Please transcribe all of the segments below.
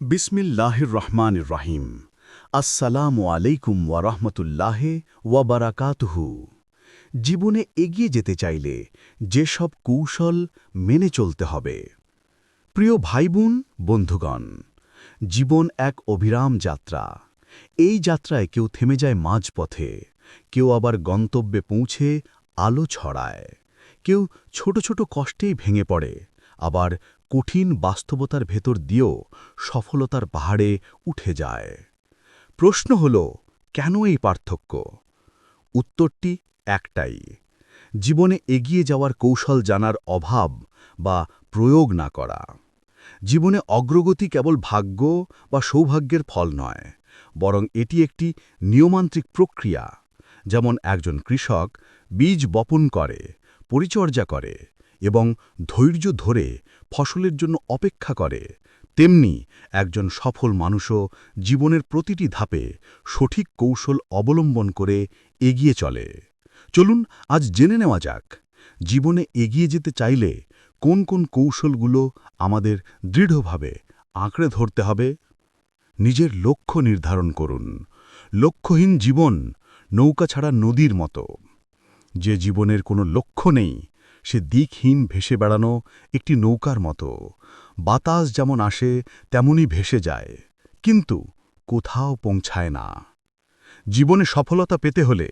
বিসমিল্লাহির রহমানির রহিম। আসসালামু আলাইকুম ওয়া রহমতুল্লাহ ওয়া বারাকাতুহু জীবনে এগিয়ে যেতে চাইলে যেসব কৌশল মেনে চলতে হবে। প্রিয় ভাইবোন, বন্ধুগণ, জীবন এক অবিরাম যাত্রা। এই যাত্রায় কেউ থেমে যায় মাঝপথে, কেউ আবার গন্তব্যে পৌঁছে আলো ছড়ায়। কেউ ছোট ছোট কষ্টেই ভেঙে পড়ে, আবার কঠিন বাস্তবতার ভেতর দিয়েও সফলতার পাহাড়ে উঠে যায়। প্রশ্ন হল, কেন এই পার্থক্য? উত্তরটি একটাই। জীবনে এগিয়ে যাওয়ার কৌশল জানার অভাব বা প্রয়োগ না করা। জীবনে অগ্রগতি কেবল ভাগ্য বা সৌভাগ্যের ফল নয়, বরং এটি একটি নিয়মান্ত্রিক প্রক্রিয়া। যেমন একজন কৃষক বীজ বপন করে, পরিচর্যা করে এবং ধৈর্য ধরে ফসলের জন্য অপেক্ষা করে। তেমনি একজন সফল মানুষও জীবনের প্রতিটি ধাপে সঠিক কৌশল অবলম্বন করে এগিয়ে চলে। চলুন আজ জেনে নেওয়া যাক, জীবনে এগিয়ে যেতে চাইলে কোন কোন কৌশলগুলো আমাদের দৃঢ়ভাবে আঁকড়ে ধরতে হবে? নিজের লক্ষ্য নির্ধারণ করুন। লক্ষ্যহীন জীবন নৌকা ছাড়া নদীর মতো। যে জীবনের কোনো লক্ষ্য নেই সে দিকহীন ভেসে বেড়ানো একটি নৌকার মতো। বাতাস যেমন আসে, তেমনই ভেসে যায়। কিন্তু কোথাও পৌঁছায় না। জীবনে সফলতা পেতে হলে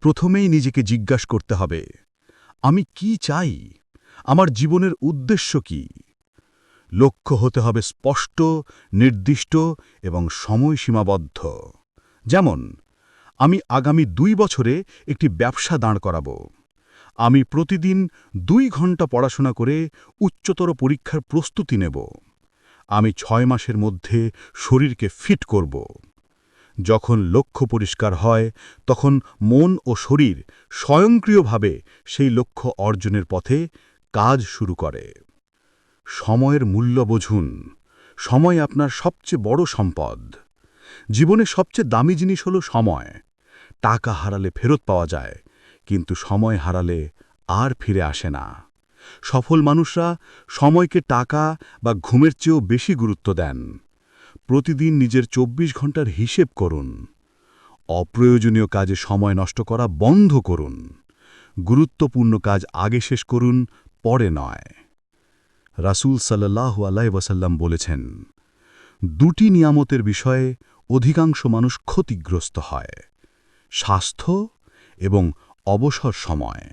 প্রথমেই নিজেকে জিজ্ঞাস করতে হবে, আমি কি চাই? আমার জীবনের উদ্দেশ্য কি? লক্ষ্য হতে হবে স্পষ্ট, নির্দিষ্ট এবং সময়সীমাবদ্ধ। যেমন, আমি আগামী দুই বছরে একটি ব্যবসা দাঁড় করাবো। আমি প্রতিদিন দুই ঘণ্টা পড়াশোনা করে উচ্চতর পরীক্ষার প্রস্তুতি নেব। আমি ছয় মাসের মধ্যে শরীরকে ফিট করব। যখন লক্ষ্য পরিষ্কার হয়, তখন মন ও শরীর স্বয়ংক্রিয়ভাবে সেই লক্ষ্য অর্জনের পথে কাজ শুরু করে। সময়ের মূল্য বুঝুন। সময় আপনার সবচেয়ে বড় সম্পদ। জীবনে সবচেয়ে দামি জিনিস হল সময়। টাকা হারালে ফেরত পাওয়া যায়। কিন্তু সময় হারালে আর ফিরে আসে না। সফল মানুষরা সময়কে টাকা বা ঘুমের চেয়েও বেশি গুরুত্ব দেন। প্রতিদিন নিজের ২৪ ঘণ্টার হিসেব করুন। অপ্রয়োজনীয় কাজে সময় নষ্ট করা বন্ধ করুন। গুরুত্বপূর্ণ কাজ আগে শেষ করুন, পরে নয়। রাসুল সাল্লাহু আল্লাহ ওয়াসাল্লাম বলেছেন, দুটি নিয়ামতের বিষয়ে অধিকাংশ মানুষ ক্ষতিগ্রস্ত হয়। স্বাস্থ্য এবং অবসর সময়।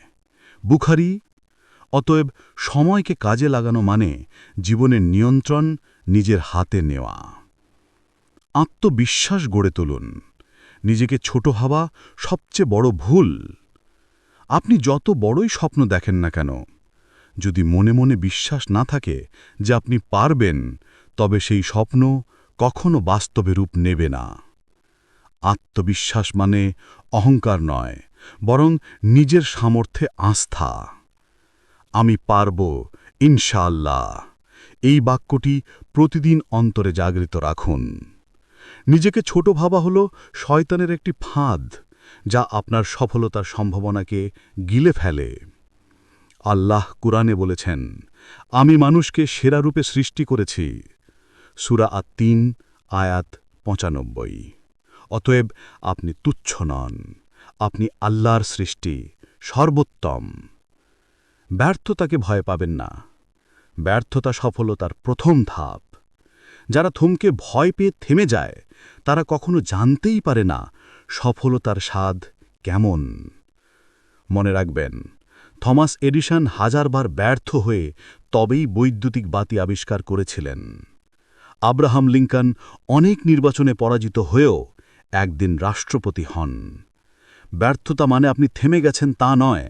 বুখারি, অতএব সময়কে কাজে লাগানো মানে জীবনের নিয়ন্ত্রণ নিজের হাতে নেওয়া। আত্মবিশ্বাস গড়ে তুলুন, নিজেকে ছোট হওয়া সবচেয়ে বড় ভুল। আপনি যত বড়ই স্বপ্ন দেখেন না কেন, যদি মনে মনে বিশ্বাস না থাকে যে আপনি পারবেন, তবে সেই স্বপ্ন কখনো বাস্তবে রূপ নেবে না। আত্মবিশ্বাস মানে অহংকার নয় বরং নিজের সামর্থ্যে আস্থা। আমি পারব, ইনশাআল্লাহ। এই বাক্যটি প্রতিদিন অন্তরে জাগৃত রাখুন। নিজেকে ছোট ভাবা হল শয়তানের একটি ফাঁদ, যা আপনার সফলতার সম্ভাবনাকে গিলে ফেলে। আল্লাহ কুরআনে বলেছেন, আমি মানুষকে সেরা রূপে সৃষ্টি করেছি। সুরা আত তিন আয়াত পঁচানব্বই। অতএব আপনি তুচ্ছ নন। আপনি আল্লাহর সৃষ্টি, সর্বোত্তম। ব্যর্থতাকে ভয় পাবেন না। ব্যর্থতা সফলতার প্রথম ধাপ। যারা থমকে ভয় পেয়ে থেমে যায়, তারা কখনো জানতেই পারে না সফলতার স্বাদ কেমন। মনে রাখবেন, থমাস এডিশন হাজারবার ব্যর্থ হয়ে তবেই বৈদ্যুতিক বাতি আবিষ্কার করেছিলেন। আব্রাহাম লিঙ্কন অনেক নির্বাচনে পরাজিত হয়েও একদিন রাষ্ট্রপতি হন। ব্যর্থতা মানে আপনি থেমে গেছেন তা নয়,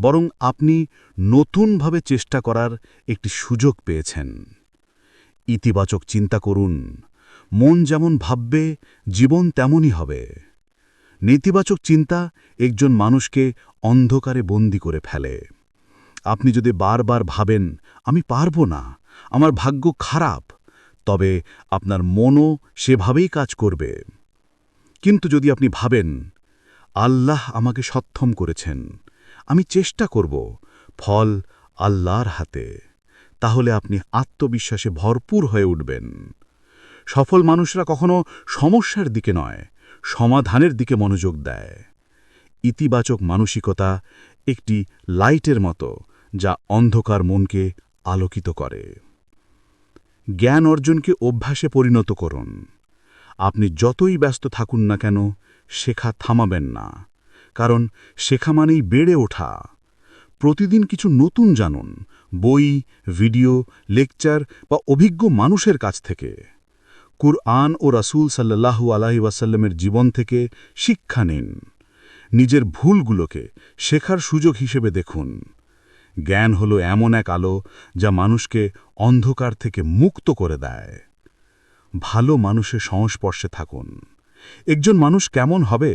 বরং আপনি নতুনভাবে চেষ্টা করার একটি সুযোগ পেয়েছেন। ইতিবাচক চিন্তা করুন, মন যেমন ভাববে, জীবন তেমনই হবে। নেতিবাচক চিন্তা একজন মানুষকে অন্ধকারে বন্দি করে ফেলে। আপনি যদি বারবার ভাবেন, আমি পারব না, আমার ভাগ্য খারাপ, তবে আপনার মনও সেভাবেই কাজ করবে। কিন্তু যদি আপনি ভাবেন আল্লাহ আমাকে সক্ষম করেছেন। আমি চেষ্টা করব ফল আল্লাহর হাতে, তাহলে আপনি আত্মবিশ্বাসে ভরপুর হয়ে উঠবেন। সফল মানুষরা কখনো সমস্যার দিকে নয়, সমাধানের দিকে মনোযোগ দেয়। ইতিবাচক মানসিকতা একটি লাইটের মতো যা অন্ধকার মনকে আলোকিত করে। জ্ঞান অর্জনকে অভ্যাসে পরিণত করুন। আপনি যতই ব্যস্ত থাকুন না কেন শেখা থামাবেন না, কারণ শেখা মানেই বেড়ে ওঠা। প্রতিদিন কিছু নতুন জানুন, বই, ভিডিও, লেকচার বা অভিজ্ঞ মানুষের কাছ থেকে। কুরআন ও রাসূল সাল্লাল্লাহু আলাহি ওয়াসাল্লামের জীবন থেকে শিক্ষা নিন। নিজের ভুলগুলোকে শেখার সুযোগ হিসেবে দেখুন। জ্ঞান হল এমন এক আলো যা মানুষকে অন্ধকার থেকে মুক্ত করে দেয়। ভালো মানুষের সংস্পর্শে থাকুন। একজন মানুষ কেমন হবে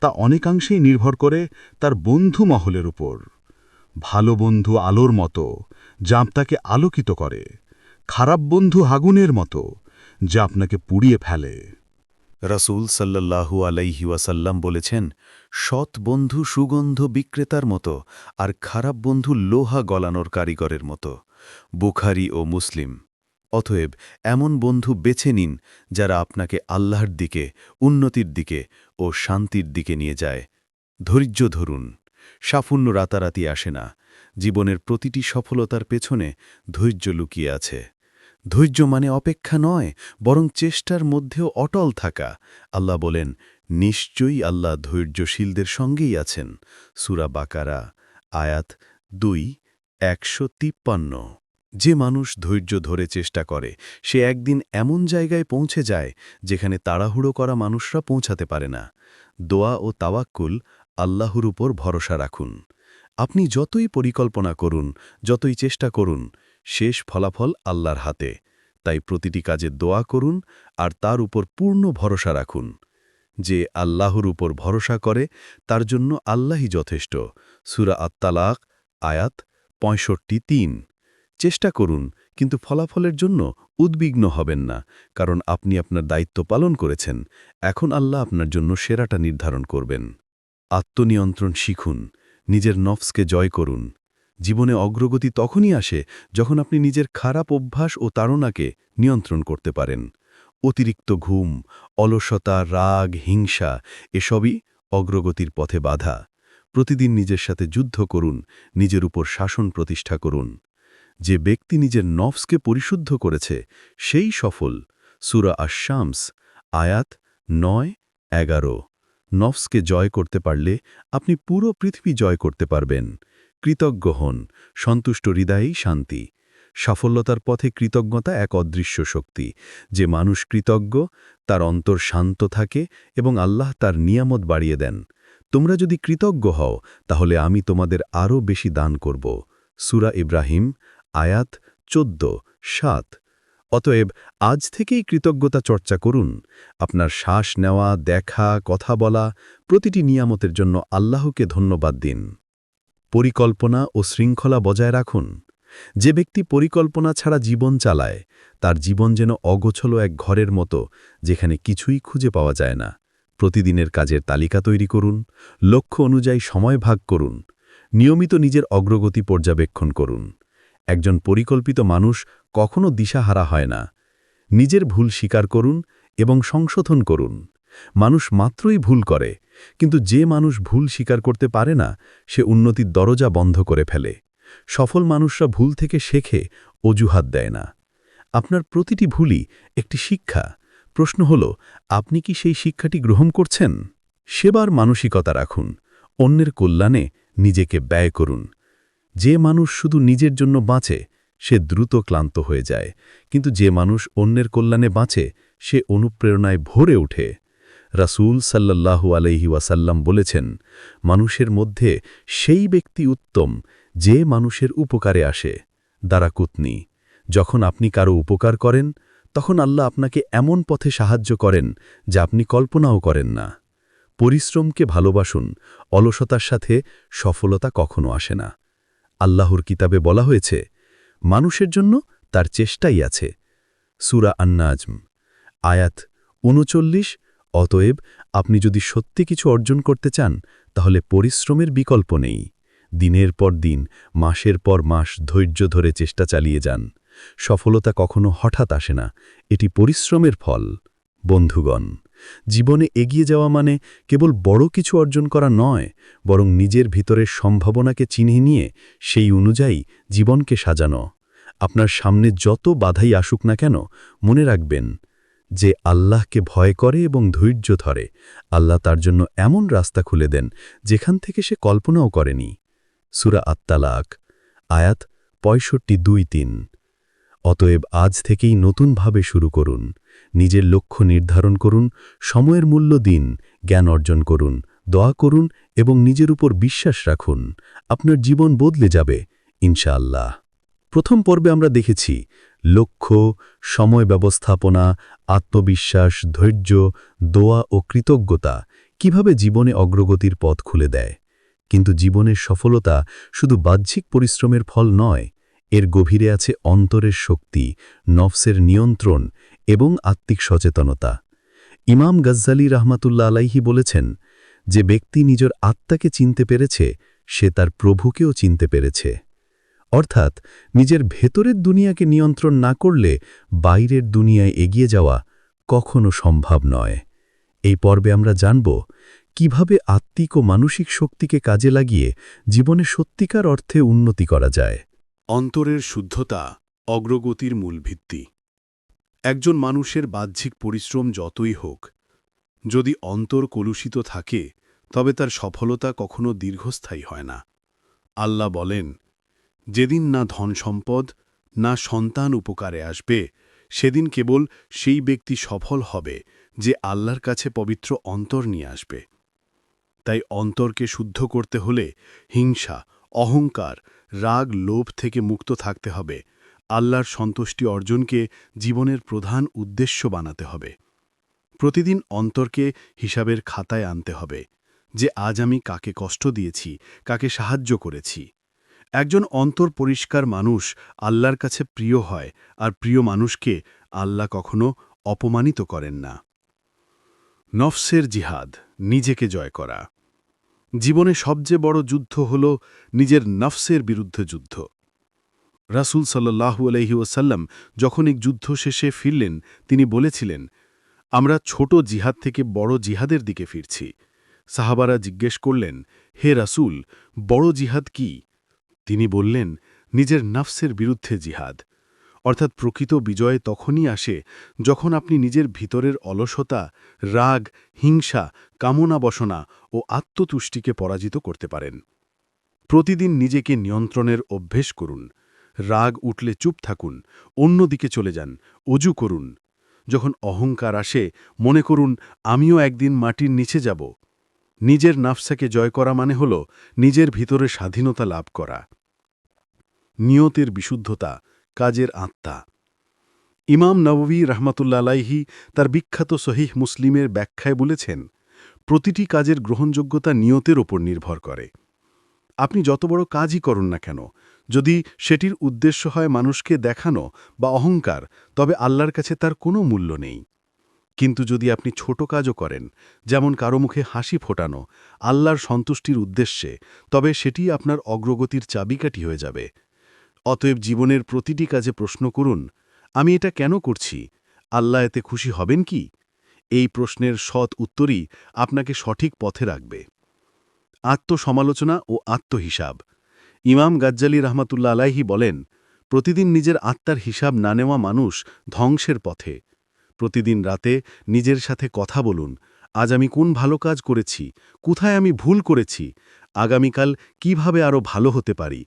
তা অনেকাংশেই নির্ভর করে তার বন্ধু মহলের উপর। ভালো বন্ধু আলোর মতো, যা আপনাকে আলোকিত করে। খারাপ বন্ধু আগুনের মতো, যা আপনাকে পুড়িয়ে ফেলে। রাসূল সাল্লাল্লাহু আলাইহি ওয়াসাল্লাম বলেছেন, সৎ বন্ধু সুগন্ধ বিক্রেতার মতো আর খারাপ বন্ধু লোহা গলানোর কারিগরের মতো। বুখারি ও মুসলিম। অতএব এমন বন্ধু বেছে নিন যারা আপনাকে আল্লাহর দিকে, উন্নতির দিকে ও শান্তির দিকে নিয়ে যায়। ধৈর্য ধরুন, সাফল্য রাতারাতি আসে না, জীবনের প্রতিটি সফলতার পেছনে ধৈর্য লুকিয়ে আছে। ধৈর্য মানে অপেক্ষা নয়, বরং চেষ্টার মধ্যেও অটল থাকা। আল্লাহ বলেন, নিশ্চয়ই আল্লাহ ধৈর্যশীলদের সঙ্গেই আছেন। সুরা বাকারা, আয়াত দুই, একশো তিপ্পান্ন। যে মানুষ ধৈর্য ধরে চেষ্টা করে, সে একদিন এমন জায়গায় পৌঁছে যায় যেখানে তাড়াহুড়ো করা মানুষরা পৌঁছাতে পারে না। দোয়া ও তাওয়াক্কুল আল্লাহর উপর ভরসা রাখুন। আপনি যতই পরিকল্পনা করুন, যতই চেষ্টা করুন, শেষ ফলাফল আল্লাহর হাতে। তাই প্রতিটি কাজে দোয়া করুন আর তার উপর পূর্ণ ভরসা রাখুন। যে আল্লাহর উপর ভরসা করে, তার জন্য আল্লাহই যথেষ্ট। সুরা আত্মালাক আয়াত পঁয়ষট্টি তিন। চেষ্টা করুন, কিন্তু ফলাফলের জন্য উদ্বিগ্ন হবেন না, কারণ আপনি আপনার দায়িত্ব পালন করেছেন। এখন আল্লাহ আপনার জন্য সেরাটা নির্ধারণ করবেন। আত্মনিয়ন্ত্রণ শিখুন, নিজের নফসকে জয় করুন। জীবনে অগ্রগতি তখনই আসে যখন আপনি নিজের খারাপ অভ্যাস ও তাড়নাকে নিয়ন্ত্রণ করতে পারেন। অতিরিক্ত ঘুম, অলসতা, রাগ, হিংসা, এসবই অগ্রগতির পথে বাধা। প্রতিদিন নিজের সাথে যুদ্ধ করুন, নিজের উপর শাসন প্রতিষ্ঠা করুন। যে ব্যক্তি নিজের নফসকে পরিশুদ্ধ করেছে, সেই সফল। সুরা আশামস আয়াত নয়, এগারো। নফসকে জয় করতে পারলে আপনি পুরো পৃথিবী জয় করতে পারবেন। কৃতজ্ঞ হন, সন্তুষ্ট হৃদয়েই শান্তি। সাফল্যতার পথে কৃতজ্ঞতা এক অদৃশ্য শক্তি। যে মানুষ কৃতজ্ঞ, তার অন্তর শান্ত থাকে এবং আল্লাহ তার নিয়ামত বাড়িয়ে দেন। তোমরা যদি কৃতজ্ঞ হও, তাহলে আমি তোমাদের আরও বেশি দান করব। সুরা ইব্রাহিম আয়াত চোদ্দ, সাত। অতএব আজ থেকেই কৃতজ্ঞতা চর্চা করুন, আপনার শ্বাস নেওয়া, দেখা, কথা বলা প্রতিটি নিয়ামতের জন্য আল্লাহকে ধন্যবাদ দিন। পরিকল্পনা ও শৃঙ্খলা বজায় রাখুন। যে ব্যক্তি পরিকল্পনা ছাড়া জীবন চালায়, তার জীবন যেন অগোছল এক ঘরের মতো, যেখানে কিছুই খুঁজে পাওয়া যায় না। প্রতিদিনের কাজের তালিকা তৈরি করুন, লক্ষ্য অনুযায়ী সময় ভাগ করুন, নিয়মিত নিজের অগ্রগতি পর্যবেক্ষণ করুন। একজন পরিকল্পিত মানুষ কখনো দিশাহারা হয় না। নিজের ভুল স্বীকার করুন এবং সংশোধন করুন। মানুষ মাত্রই ভুল করে, কিন্তু যে মানুষ ভুল স্বীকার করতে পারে না, সে উন্নতির দরজা বন্ধ করে ফেলে। সফল মানুষরা ভুল থেকে শেখে, অজুহাত দেয় না। আপনার প্রতিটি ভুলই একটি শিক্ষা। প্রশ্ন হল, আপনি কি সেই শিক্ষাটি গ্রহণ করছেন? সেবার মানসিকতা রাখুন। অন্যের কল্যাণে নিজেকে ব্যয় করুন। যে মানুষ শুধু নিজের জন্য বাঁচে, সে দ্রুত ক্লান্ত হয়ে যায়। কিন্তু যে মানুষ অন্যের কল্যাণে বাঁচে, সে অনুপ্রেরণায় ভরে ওঠে। রাসূল সাল্লাল্লাহু আলাইহি ওয়াসাল্লাম বলেছেন, মানুষের মধ্যে সেই ব্যক্তি উত্তম যে মানুষের উপকারে আসে দারাকুতনি যখন আপনি কারও উপকার করেন, তখন আল্লাহ আপনাকে এমন পথে সাহায্য করেন যা আপনি কল্পনাও করেন না। পরিশ্রমকে ভালোবাসুন, অলসতার সাথে সফলতা কখনো আসে না। আল্লাহর কিতাবে বলা হয়েছে, মানুষের জন্য তার চেষ্টাই আছে। সুরা আন্নাজম, আয়াত উনচল্লিশ অতএব আপনি যদি সত্যি কিছু অর্জন করতে চান, তাহলে পরিশ্রমের বিকল্প নেই। দিনের পর দিন, মাসের পর মাস ধৈর্য ধরে চেষ্টা চালিয়ে যান। সফলতা কখনো হঠাৎ আসে না, এটি পরিশ্রমের ফল। বন্ধুগণ জীবনে এগিয়ে যাওয়া মানে কেবল বড় কিছু অর্জন করা নয়, বরং নিজের ভিতরের সম্ভাবনাকে চিনে নিয়ে সেই অনুযায়ী জীবনকে সাজানো। আপনার সামনে যত বাধাই আসুক না কেন, মনে রাখবেন যে আল্লাহকে ভয় করে এবং ধৈর্য ধরে। আল্লাহ তার জন্য এমন রাস্তা খুলে দেন যেখান থেকে সে কল্পনাও করেনি। সুরা আত্মালাক আয়াত পঁয়ষট্টি দুই তিন। অতএব আজ থেকেই নতুনভাবে শুরু করুন। নিজের লক্ষ্য নির্ধারণ করুন, সময়ের মূল্য দিন, জ্ঞান অর্জন করুন, দোয়া করুন এবং নিজের উপর বিশ্বাস রাখুন। আপনার জীবন বদলে যাবে, ইনশাআল্লাহ। প্রথম পর্বে আমরা দেখেছি, লক্ষ্য, সময় ব্যবস্থাপনা, আত্মবিশ্বাস, ধৈর্য, দোয়া ও কৃতজ্ঞতা কীভাবে জীবনে অগ্রগতির পথ খুলে দেয়। কিন্তু জীবনের সফলতা শুধু বাহ্যিক পরিশ্রমের ফল নয়, এর গভীরে আছে অন্তরের শক্তি, নফসের নিয়ন্ত্রণ এবং আত্মিক সচেতনতা। ইমাম গজ্জালি রহমাতুল্লা আলাইহি বলেছেন, যে ব্যক্তি নিজের আত্মাকে চিনতে পেরেছে, সে তার প্রভুকেও চিনতে পেরেছে। অর্থাৎ, নিজের ভেতরের দুনিয়াকে নিয়ন্ত্রণ না করলে বাইরের দুনিয়ায় এগিয়ে যাওয়া কখনো সম্ভব নয়। এই পর্বে আমরা জানব, কীভাবে আত্মিক ও মানসিক শক্তিকে কাজে লাগিয়ে জীবনে সত্যিকার অর্থে উন্নতি করা যায়। অন্তরের শুদ্ধতা, অগ্রগতির মূল ভিত্তি একজন মানুষের বাহ্যিক পরিশ্রম যতই হোক, যদি অন্তর কলুষিত থাকে, তবে তার সফলতা কখনো দীর্ঘস্থায়ী হয় না। আল্লাহ বলেন, যেদিন না ধন সম্পদ, না সন্তান উপকারে আসবে, সেদিন কেবল সেই ব্যক্তি সফল হবে যে আল্লাহর কাছে পবিত্র অন্তর নিয়ে আসবে। তাই অন্তরকে শুদ্ধ করতে হলে হিংসা, অহংকার, রাগ, লোভ থেকে মুক্ত থাকতে হবে। আল্লাহর সন্তুষ্টি অর্জনকে জীবনের প্রধান উদ্দেশ্য বানাতে হবে। প্রতিদিন অন্তরকে হিসাবের খাতায় আনতে হবে যে, আজ আমি কাকে কষ্ট দিয়েছি, কাকে সাহায্য করেছি। একজন অন্তর পরিষ্কার মানুষ আল্লাহর কাছে প্রিয় হয় আর প্রিয় মানুষকে আল্লাহ কখনো অপমানিত করেন না। নফসের জিহাদ, নিজেকে জয় করা। জীবনে সবচেয়ে বড় যুদ্ধ হল নিজের নফসের বিরুদ্ধে যুদ্ধ। রাসুল সাল্লাহু আলহি ওসাল্লাম যখন এক যুদ্ধ শেষে ফিরলেন, তিনি বলেছিলেন, আমরা ছোট জিহাদ থেকে বড় জিহাদের দিকে ফিরছি। সাহাবারা জিজ্ঞেস করলেন, হে রাসূল, বড় জিহাদ কি? তিনি বললেন, নিজের নাফসের বিরুদ্ধে জিহাদ। অর্থাৎ প্রকৃত বিজয় তখনই আসে যখন আপনি নিজের ভিতরের অলসতা, রাগ, হিংসা কামনা বসনা ও আত্মতুষ্টিকে পরাজিত করতে পারেন। প্রতিদিন নিজেকে নিয়ন্ত্রণের অভ্যেস করুন। রাগ উঠলে চুপ থাকুন, অন্যদিকে চলে যান, অজু করুন। যখন অহংকার আসে, মনে করুন, আমিও একদিন মাটির নিচে যাব। নিজের নাফসাকে জয় করা মানে হল নিজের ভিতরে স্বাধীনতা লাভ করা। নিয়তের বিশুদ্ধতা, কাজের আত্মা। ইমাম নববী রহমতুল্লা আলাইহি তার বিখ্যাত সহিহ মুসলিমের ব্যাখ্যায় বলেছেন, প্রতিটি কাজের গ্রহণযোগ্যতা নিয়তের ওপর নির্ভর করে। আপনি যত বড় কাজই করুন না কেন, যদি সেটির উদ্দেশ্য হয় মানুষকে দেখানো বা অহংকার, তবে আল্লাহর কাছে তার কোনো মূল্য নেই। কিন্তু যদি আপনি ছোট কাজও করেন, যেমন কারও মুখে হাসি ফোটানো, আল্লাহর সন্তুষ্টির উদ্দেশ্যে, তবে সেটি আপনার অগ্রগতির চাবিকাঠি হয়ে যাবে। অতএব জীবনের প্রতিটি কাজে প্রশ্ন করুন, আমি এটা কেন করছি? আল্লাহ এতে খুশি হবেন কি? এই প্রশ্নের সৎ উত্তরই আপনাকে সঠিক পথে রাখবে। আত্মসমালোচনা ও আত্মহিসাব। ইমাম গাজ্জালি রহমাতুল্লা আলাইহি বলেন, প্রতিদিন নিজের আত্মার হিসাব না নেওয়া মানুষ ধ্বংসের পথে। প্রতিদিন রাতে নিজের সাথে কথা বলুন, আজ আমি কোন ভালো কাজ করেছি, কোথায় আমি ভুল করেছি, আগামীকাল কীভাবে আরও ভালো হতে পারি।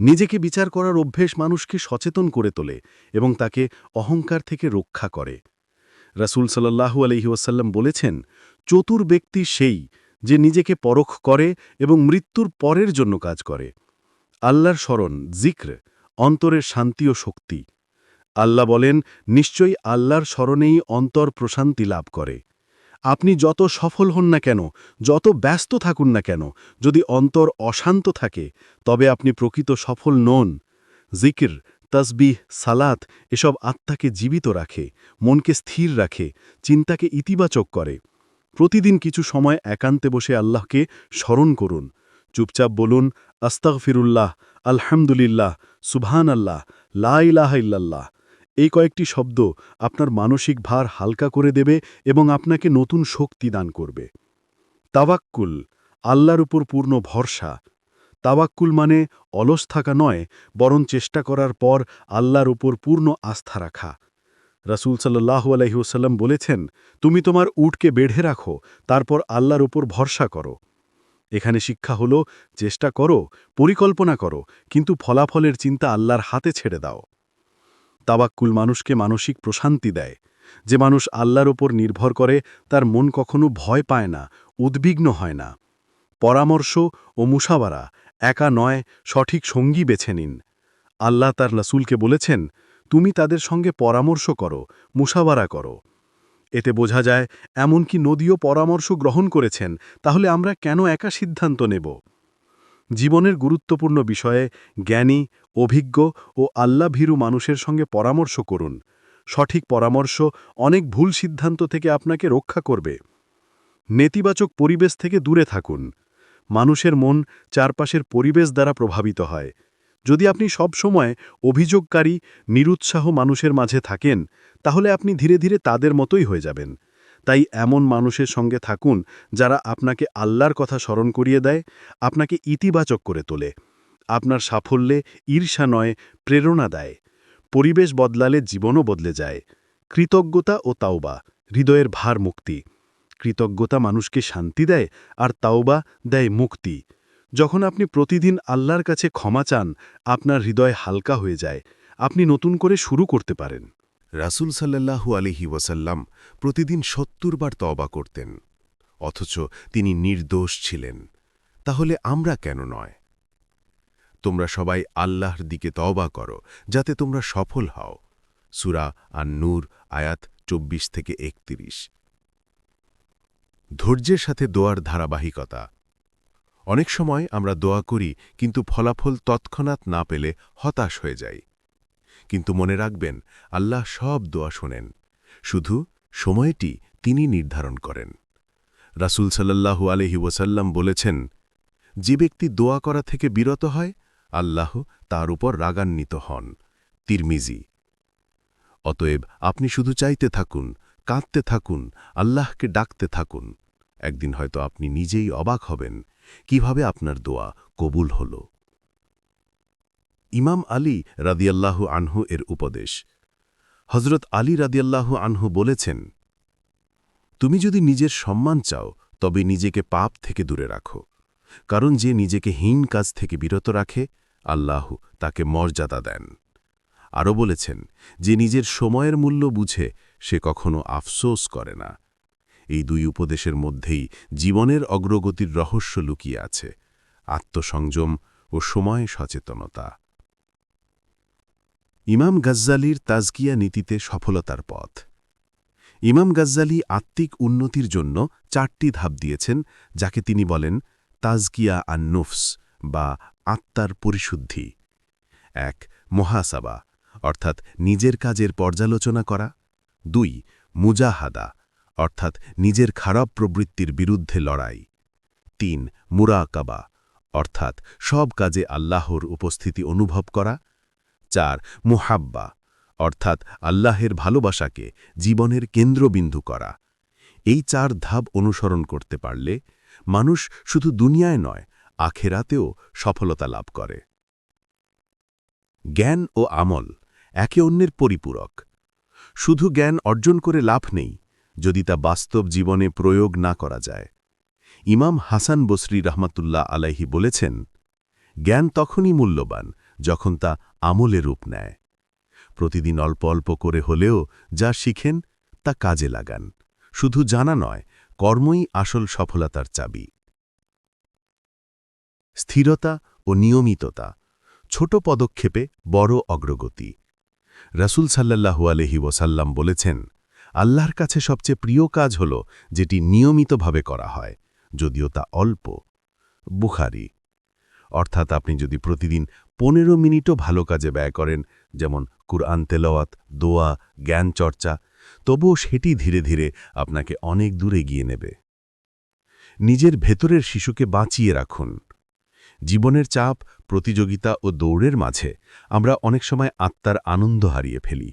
নিজেকে বিচার করার অভ্যেস মানুষকে সচেতন করে তোলে এবং তাকে অহংকার থেকে রক্ষা করে। রাসুল সাল্লাহু আলহি ওয়াসাল্লাম বলেছেন, চতুর ব্যক্তি সেই যে নিজেকে পরখ করে এবং মৃত্যুর পরের জন্য কাজ করে। আল্লাহর স্মরণ, জিক্র, অন্তরের শান্তি ও শক্তি। আল্লাহ বলেন, নিশ্চয়ই আল্লাহর স্মরণেই অন্তর প্রশান্তি লাভ করে। আপনি যত সফল হন না কেন, যত ব্যস্ত থাকুন না কেন, যদি অন্তর অশান্ত থাকে, তবে আপনি প্রকৃত সফল নন। জিকির, তসবিহ, সালাত এসব আত্মাকে জীবিত রাখে, মনকে স্থির রাখে, চিন্তাকে ইতিবাচক করে। প্রতিদিন কিছু সময় একান্তে বসে আল্লাহকে স্মরণ করুন। চুপচাপ বলুন, আস্তাগফিরুল্লাহ, আলহামদুলিল্লাহ সুবহান আল্লাহ লা ইলাহা ইল্লাল্লাহ। এই কয়েকটি শব্দ আপনার মানসিক ভার হালকা করে দেবে এবং আপনাকে নতুন শক্তি দান করবে। তাওয়াক্কুল, আল্লাহর উপর পূর্ণ ভরসা। তাওয়াক্কুল মানে অলস থাকা নয়, বরং চেষ্টা করার পর আল্লাহর উপর পূর্ণ আস্থা রাখা। রাসূল সাল্লাল্লাহু আলাইহি ওয়াসাল্লাম বলেছেন, তুমি তোমার উটকে বেঢ়ে রাখো, তারপর আল্লাহর উপর ভরসা করো। এখানে শিক্ষা হলো, চেষ্টা করো, পরিকল্পনা করো, কিন্তু ফলাফলের চিন্তা আল্লাহর হাতে ছেড়ে দাও। তাবাক্কুল মানুষকে মানসিক প্রশান্তি দেয়। যে মানুষ আল্লাহর ওপর নির্ভর করে, তার মন কখনো ভয় পায় না, উদ্বিগ্ন হয় না। পরামর্শ ও মুসাবারা একা নয়, সঠিক সঙ্গী বেছে নিন। আল্লাহ তার রাসূলকে বলেছেন তুমি তাদের সঙ্গে পরামর্শ করো, মুসাবারা করো। এতে বোঝা যায়, এমনকি নদীও পরামর্শ গ্রহণ করেছেন, তাহলে আমরা কেন একা সিদ্ধান্ত নেব? জীবনের গুরুত্বপূর্ণ বিষয়ে জ্ঞানী, অভিজ্ঞ ও আল্লাভীরু মানুষের সঙ্গে পরামর্শ করুন। সঠিক পরামর্শ অনেক ভুল সিদ্ধান্ত থেকে আপনাকে রক্ষা করবে। নেতিবাচক পরিবেশ থেকে দূরে থাকুন। মানুষের মন চারপাশের পরিবেশ দ্বারা প্রভাবিত হয়। যদি আপনি সব সময় অভিযোগকারী, নিরুৎসাহ মানুষের মাঝে থাকেন, তাহলে আপনি ধীরে ধীরে তাদের মতোই হয়ে যাবেন। তাই এমন মানুষের সঙ্গে থাকুন যারা আপনাকে আল্লাহর কথা স্মরণ করিয়ে দেয়, আপনাকে ইতিবাচক করে তোলে। আপনার সাফল্যে ঈর্ষা নয়, প্রেরণা দেয়। পরিবেশ বদলালে জীবনও বদলে যায়। কৃতজ্ঞতা ও তাওবা, হৃদয়ের ভার মুক্তি। কৃতজ্ঞতা মানুষকে শান্তি দেয় আর তাওবা দেয় মুক্তি। যখন আপনি প্রতিদিন আল্লাহর কাছে ক্ষমা চান, আপনার হৃদয় হালকা হয়ে যায়। আপনি নতুন করে শুরু করতে পারেন। রাসূল সাল্লাল্লাহু আলিহি ওয়াসাল্লাম প্রতিদিন সত্তর বার তওবা করতেন। অথচ তিনি নির্দোষ ছিলেন। তাহলে আমরা কেন নয়? তোমরা সবাই আল্লাহর দিকে তবা করো, যাতে তোমরা সফল হও। সুরা আর নূর আয়াত চব্বিশ থেকে একত্রিশ। ধৈর্যের সাথে দোয়ার ধারাবাহিকতা। অনেক সময় আমরা দোয়া করি, কিন্তু ফলাফল তৎক্ষণাৎ না পেলে হতাশ হয়ে যাই। কিন্তু মনে রাখবেন, আল্লাহ সব দোয়া শোনেন। শুধু সময়টি তিনি নির্ধারণ করেন। রাসূল সাল্লাল্লাহু আলহি ওয়াসাল্লাম বলেছেন, যে ব্যক্তি দোয়া করা থেকে বিরত হয়, আল্লাহ তার উপর রাগান্বিত হন। তিরমিজি। অতএব আপনি শুধু চাইতে থাকুন, কাঁদতে থাকুন, আল্লাহকে ডাকতে থাকুন। একদিন হয়তো আপনি নিজেই অবাক হবেন কীভাবে আপনার দোয়া কবুল হল? ইমাম আলী রাদিয়াল্লাহু আনহু এর উপদেশ। হজরত আলী রাদিয়াল্লাহু আনহু বলেছেন, তুমি যদি নিজের সম্মান চাও, তবে নিজেকে পাপ থেকে দূরে রাখো। কারণ যে নিজেকে হীন কাজ থেকে বিরত রাখে, আল্লাহ তাকে মর্যাদা দেন। আরও বলেছেন, যে নিজের সময়ের মূল্য বুঝে, সে কখনো আফসোস করে না। এই দুই উপদেশের মধ্যেই জীবনের অগ্রগতির রহস্য লুকিয়ে আছে, আত্মসংযম ও সময় সচেতনতা। ইমাম গাজ্জালির তাজকিয়া নীতিতে সফলতার পথ। ইমাম গাজ্জালি আত্মিক উন্নতির জন্য চারটি ধাপ দিয়েছেন, যাকে তিনি বলেন তাজকিয়া আন্নুফস বা আত্মার পরিশুদ্ধি। এক, মহাসাবা, অর্থাৎ নিজের কাজের পর্যালোচনা করা। দুই, মুজাহাদা অর্থাৎ নিজের খারাপ প্রবৃত্তির বিরুদ্ধে লড়াই। তিন, মুরাকাবা, অর্থাৎ সব কাজে আল্লাহর উপস্থিতি অনুভব করা। চার, মুহাব্বা, অর্থাৎ আল্লাহের ভালোবাসাকে জীবনের কেন্দ্রবিন্দু করা। এই চার ধাপ অনুসরণ করতে পারলে মানুষ শুধু দুনিয়ায় নয়, আখেরাতেও সফলতা লাভ করে। জ্ঞান ও আমল, একে অন্যের পরিপূরক। শুধু জ্ঞান অর্জন করে লাভ নেই যদি তা বাস্তব জীবনে প্রয়োগ না করা যায়। ইমাম হাসান বসরি রহমাতুল্লাহ আলাইহি বলেছেন, জ্ঞান তখনই মূল্যবান যখন তা আমলে রূপ নেয়। প্রতিদিন অল্প অল্প করে হলেও যা শিখেন তা কাজে লাগান। শুধু জানা নয়, কর্মই আসল সফলতার চাবি। স্থিরতা ও নিয়মিততা, ছোট পদক্ষেপে বড় অগ্রগতি। রাসূল সাল্লাল্লাহু আলহি ওসাল্লাম বলেছেন আল্লাহর কাছে সবচেয়ে প্রিয় কাজ হল যেটি নিয়মিতভাবে করা হয়, যদিও তা অল্প। বুখারি। অর্থাৎ আপনি যদি প্রতিদিন পনেরো মিনিটও ভালো কাজে ব্যয় করেন, যেমন কুরআন তেলাওয়াত, দোয়া, জ্ঞান চর্চা, তবুও সেটি ধীরে ধীরে আপনাকে অনেক দূরে গিয়ে নেবে। নিজের ভেতরের শিশুকে বাঁচিয়ে রাখুন। জীবনের চাপ, প্রতিযোগিতা ও দৌড়ের মাঝে আমরা অনেক সময় আত্মার আনন্দ হারিয়ে ফেলি।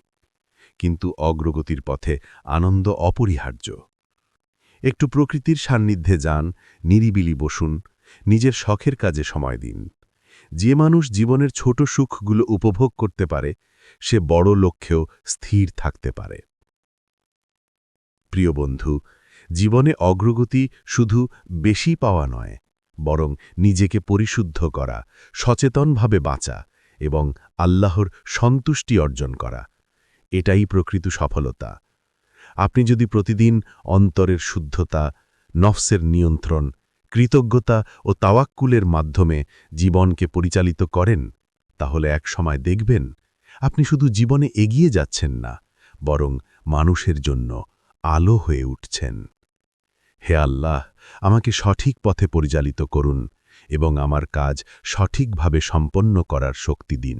কিন্তু অগ্রগতির পথে আনন্দ অপরিহার্য। একটু প্রকৃতির সান্নিধ্যে যান, নিরিবিলি বসুন, নিজের শখের কাজে সময় দিন। যে মানুষ জীবনের ছোট সুখগুলো উপভোগ করতে পারে, সে বড় লক্ষ্যেও স্থির থাকতে পারে। প্রিয় বন্ধু, জীবনে অগ্রগতি শুধু বেশি পাওয়া নয়, বরং নিজেকে পরিশুদ্ধ করা, সচেতনভাবে বাঁচা এবং আল্লাহর সন্তুষ্টি অর্জন করা। এটাই প্রকৃত সফলতা। আপনি যদি প্রতিদিন অন্তরের শুদ্ধতা, নফসের নিয়ন্ত্রণ, কৃতজ্ঞতা ও তাওয়াক্কুলের মাধ্যমে জীবনকে পরিচালিত করেন, তাহলে এক সময় দেখবেন, আপনি শুধু জীবনে এগিয়ে যাচ্ছেন না, বরং মানুষের জন্য আলো হয়ে উঠছেন। হে আল্লাহ, আমাকে সঠিক পথে পরিচালিত করুন এবং আমার কাজ সঠিকভাবে সম্পন্ন করার শক্তি দিন।